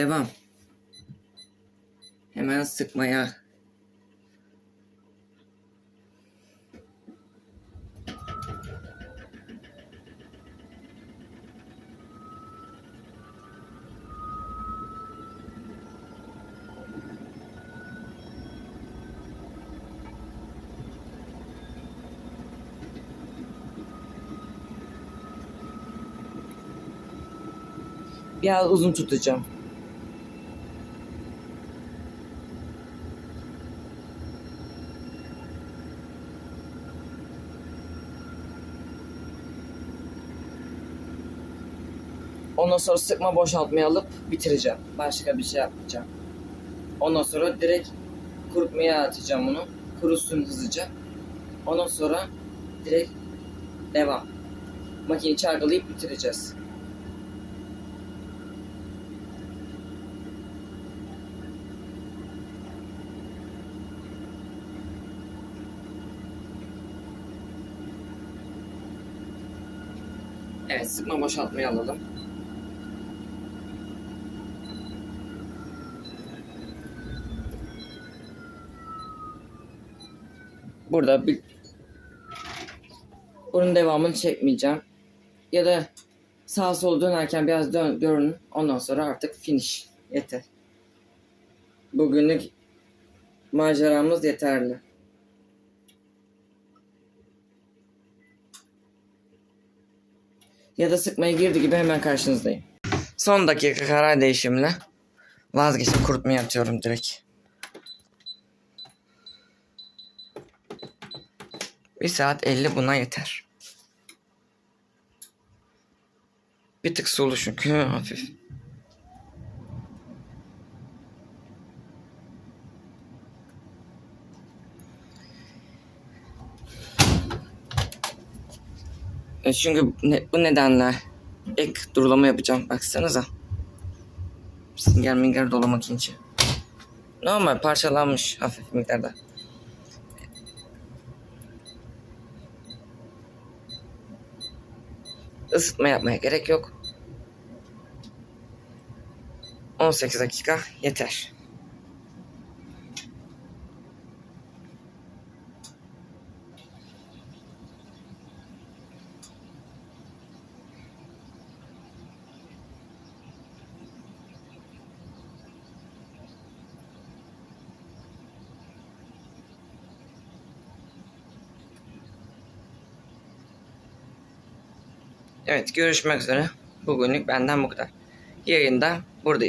Devam. Hemen sıkmaya. Biraz uzun tutacağım. Ondan sonra sıkma boşaltmayı alıp bitireceğim. Başka bir şey yapmayacağım. Ondan sonra direkt kurutmaya atacağım onu. Kurusun hızlıca. Ondan sonra direkt devam. Makineyi çalkalayıp bitireceğiz. Evet sıkma boşaltmayı alalım. Burada bir bunun devamını çekmeyeceğim. Ya da sağa sola dönerken biraz dön, görün. Ondan sonra artık finish. Yeter. Bugünlük maceramız yeterli. Ya da sıkmaya girdi gibi hemen karşınızdayım. Son dakika karar değişimle vazgeçip kurutmaya atıyorum direkt. Bir saat 50 buna yeter. Bir tık sulu çünkü hafif. E çünkü bu nedenle ek durulama yapacağım. Baksanıza. Sünger minger dolamak için. Normal parçalanmış hafif miktarda. Isıtma yapmaya gerek yok. 18 dakika yeter. Evet görüşmek üzere. Bugünlük benden bu kadar. Yayında buradayız.